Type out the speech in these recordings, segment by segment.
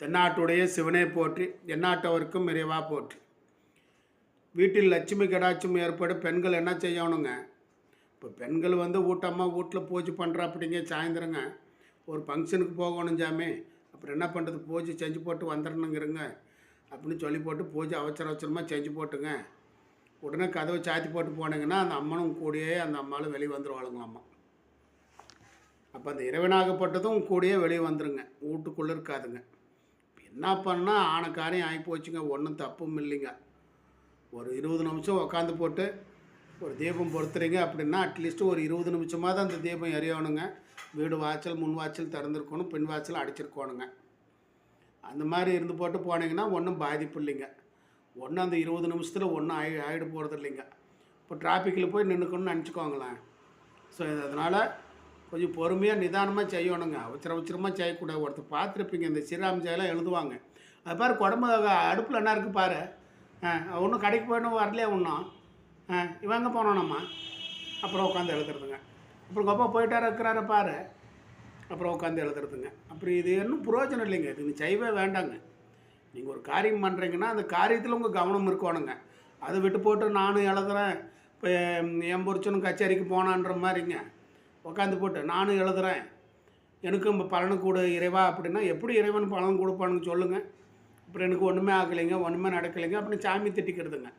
தென்னாட்டுடைய சிவனை போற்றி எந்நாட்டவருக்கும் இறைவா போற்றி. வீட்டில் லட்சுமி கடாட்சம் ஏற்பட பெண்கள் என்ன செய்யணுங்க? இப்போ பெண்கள் வந்து வீட்டம்மா வீட்டில் பூஜை பண்ணுறா அப்படிங்க சாயந்தரங்க. ஒரு ஃபங்க்ஷனுக்கு போகணும் ஜாமே அப்புறம் என்ன பண்ணுறது பூஜை செஞ்சு போட்டு வந்துடணுங்கிறங்க அப்படின்னு சொல்லி போட்டு பூஜை அவசர அவசரமாக செஞ்சு போட்டுங்க. உடனே கதவை சாத்தி போட்டு போனீங்கன்னா அந்த அம்மனும் கூடயே அந்த அம்மாவும் வெளியே வந்துடுவாளுங்களாம்மா அப்போ அந்த இறைவனாகப்பட்டதும் கூடயே வெளியே வந்துருங்க. வீட்டுக்குள்ளே இருக்காதுங்க. என்ன பண்ணால் ஆனக்காரையும் ஆகி போச்சுங்க ஒன்றும் தப்பும் இல்லைங்க. ஒரு இருபது நிமிஷம் உக்காந்து போட்டு ஒரு தீபம் பொறுத்துறீங்க அப்படின்னா அட்லீஸ்ட் ஒரு இருபது நிமிஷமாக தான் அந்த தீபம் எரியணுங்க. வீடு வாய்ச்சல் முன் வாய்ச்சல் திறந்துருக்கணும் பின் வாய்ச்சல் அடிச்சிருக்கணுங்க. அந்த மாதிரி இருந்து போட்டு போனீங்கன்னா ஒன்றும் பாதிப்பு இல்லைங்க. ஒன்றும் அந்த இருபது நிமிஷத்தில் ஒன்றும் ஆகி ஆகிட போகிறது இல்லைங்க இப்போ டிராஃபிக்கில் போய் நின்றுக்கணும்னு நினச்சிக்கோங்களேன். ஸோ அதனால் கொஞ்சம் பொறுமையாக நிதானமாக செய்யணுங்க. அவசர அவசரமாக செய்யக்கூடாது. ஒருத்தர் பார்த்துருப்பீங்க இந்த ஸ்ரீராம் ஜெயெல்லாம் எழுதுவாங்க. அது பாரு குடம்பு அடுப்பில் என்ன இருக்குது பாரு? ஒன்றும் கடைக்கு போயிடும் வரலையே ஒன்றும் இவங்க போனோம்மா அப்புறம் உட்காந்து எழுதுறதுங்க. அப்புறம் உங்கள் அப்பா போயிட்டார இருக்கிறார பாரு? அப்புறம் உட்காந்து எழுதுறதுங்க. அப்புறம் இது இன்னும் புரோஜனம் இல்லைங்க. இது செய்யவே வேண்டாங்க. நீங்கள் ஒரு காரியம் பண்ணுறீங்கன்னா அந்த காரியத்தில் உங்கள் கவனம் இருக்கணுங்க. அதை விட்டு போட்டு நானும் எழுதுறேன். இப்போ என் புருஷனும் கச்சேரிக்கு போனான்ற மாதிரிங்க. உட்காந்து போட்டு நானும் எழுதுறேன். எனக்கும் இப்போ பலனு கொடு இறைவா அப்படின்னா எப்படி இறைவன் பலன் கொடுப்பானுங்க சொல்லுங்கள் அப்புறம் எனக்கு ஒன்றுமே ஆகலைங்க ஒன்றுமே நடக்கலைங்க அப்படின்னு சாமி திட்டிக்கிறதுங்க.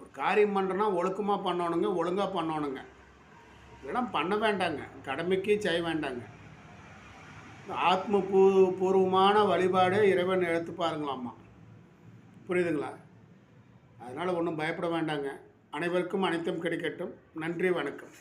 ஒரு காரியம் பண்ணுறோன்னா ஒழுக்கமாக பண்ணணுங்க ஒழுங்காக பண்ணணுங்க. இதெல்லாம் பண்ண வேண்டாங்க. கடமைக்கு செய்ய வேண்டாங்க. ஆத்ம பூ பூர்வமான வழிபாடே இறைவன் எடுத்து பாருங்களாம்மா. புரியுதுங்களா? அதனால் ஒன்றும் பயப்பட வேண்டாங்க. அனைவருக்கும் அனைத்தும் கிடைக்கட்டும். நன்றி வணக்கம்.